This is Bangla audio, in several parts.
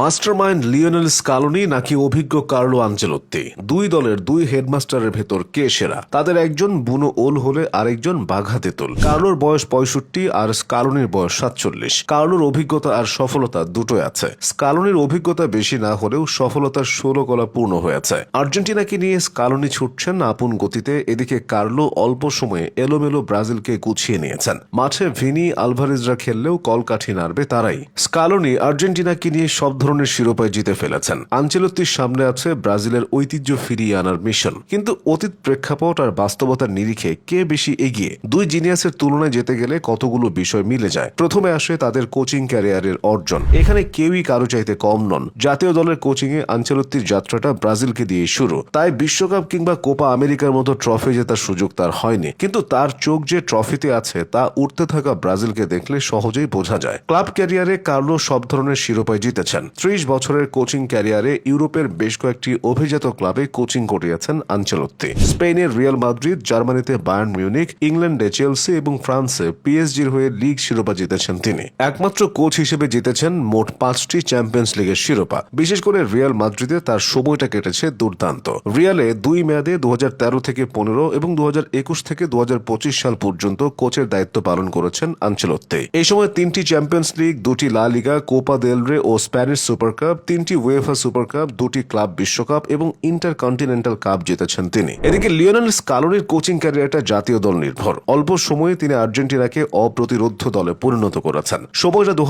মাস্টারমাইন্ড লিওনেল স্কালোনি নাকি অভিজ্ঞ কার্লো আঞ্চেলত্তি? দুই দলের দুই হেডমাস্টারের ভেতর কে সেরা? তাদের একজন বুনো ওল হলে আরেকজন বাঘা তেতুল কার্লোর বয়স পঁয়ষট্টি আর স্কালোনির বয়স সাতচল্লিশ। কার্লোর অভিজ্ঞতা আর সফলতা দুটোই আছে। স্কালোনির অভিজ্ঞতা বেশি না হলেও সফলতার ষোলো কলা পূর্ণ হয়েছে। আর্জেন্টিনাকে নিয়ে স্কালোনি ছুটছেন আপন গতিতে, এদিকে কার্লো অল্প সময়ে এলোমেলো ব্রাজিলকে গুছিয়ে নিয়েছেন। মাঠে ভিনি আলভারেজরা খেললেও কলকাঠি নাড়বে তারাই। স্কালোনি আর্জেন্টিনাকে নিয়ে সব ধরনের শিরোপায় জিতে ফেলেছেন। আঞ্চেলত্তির সামনে আছে ব্রাজিলের ঐতিহ্য ফিরিয়ে আনার মিশন। কিন্তু অতীত প্রেক্ষাপট আর বাস্তবতার নিরিখে কে বেশি এগিয়ে? দুই জিনিয়াসের তুলনায় যেতে গেলে কতগুলো বিষয় মিলে যায়। প্রথমে আসে তাদের কোচিং ক্যারিয়ারের অর্জন। এখানে কেউই কারও চাইতে কম নন। জাতীয় দলের কোচিং এ আঞ্চলত্তির যাত্রাটা ব্রাজিলকে দিয়ে শুরু। তাই বিশ্বকাপ কিংবা কোপা আমেরিকার মতো ট্রফি জেতার সুযোগ তার হয়নি। কিন্তু তার চোখ যে ট্রফিতে আছে, তা উঠতে থাকা ব্রাজিলকে দেখলে সহজেই বোঝা যায়। ক্লাব ক্যারিয়ারে কার্লো সব ধরনের শিরোপায় জিতেছেন। ত্রিশ বছরের কোচিং ক্যারিয়ারে ইউরোপের বেশ কয়েকটি অভিজাত ক্লাবে কোচিং করিয়েছেন আঞ্চলত্তি। স্পেনের রিয়াল মাদ্রিদ, জার্মানিতে বায়ার্ন মিউনিক ইংল্যান্ডে চেলসি এবং ফ্রান্সে পিএসজির হয়ে লিগ শিরোপা জিতেছেন তিনি। একমাত্র কোচ হিসেবে জিতেছেন মোট পাঁচটি চ্যাম্পিয়ন্স লিগের শিরোপা। বিশেষ করে রিয়াল মাদ্রিদে তার সময়টা কেটেছে দুর্দান্ত। রিয়ালে দুই মেয়াদে দু হাজার তেরো থেকে পনেরো এবং দু হাজার একুশ থেকে দু হাজার পঁচিশ সাল পর্যন্ত কোচের দায়িত্ব পালন করেছেন আঞ্চলত্তে। এই সময় তিনটি চ্যাম্পিয়ন্স লিগ, দুটি La Liga, Copa del Rey Spanish Super Cup, তিনটি ওয়েফা সুপার কাপ, দুটি ক্লাব বিশ্বকাপ এবং ইন্টার কন্টিনেন্টাল কাপ জিতেছেন তিনি। এদিকে লিওনেল স্কালোনির কোচিং ক্যারিয়ারটা জাতীয় দল নির্ভর। অল্প সময়ে তিনি আর্জেন্টিনাকে অপ্রতিরোধ্য দলে পরিণত করেছেন। সময়টা দু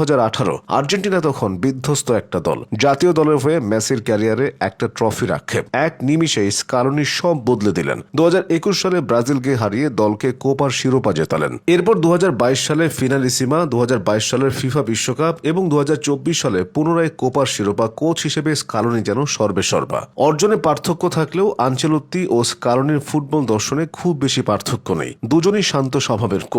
আর্জেন্টিনা তখন বিধ্বস্ত একটা দল। জাতীয় দলের হয়ে মেসির ক্যারিয়ারে একটা ট্রফি আক্ষেপ এক নিমিষেই স্কালোনি সব বদলে দিলেন। দু হাজার একুশ সালে ব্রাজিলকে হারিয়ে দলকে কোপার শিরোপা জেতালেন। এরপর দু হাজার বাইশ সালে ফিনালিসিমা দু হাজার বাইশ সালের ফিফা বিশ্বকাপ এবং দু হাজার চব্বিশ সালে পুনরায় কোপার শিরোপা কোচ হিসেবে স্কালনি যেন সর্বেসর্বা অর্জনে পার্থক্য থাকলেও আঞ্চলত্তি ও স্কালোনির ফুটবল দর্শনে খুব বেশি পার্থক্য নেই। দুজনই শান্ত স্বভাবের কোচ।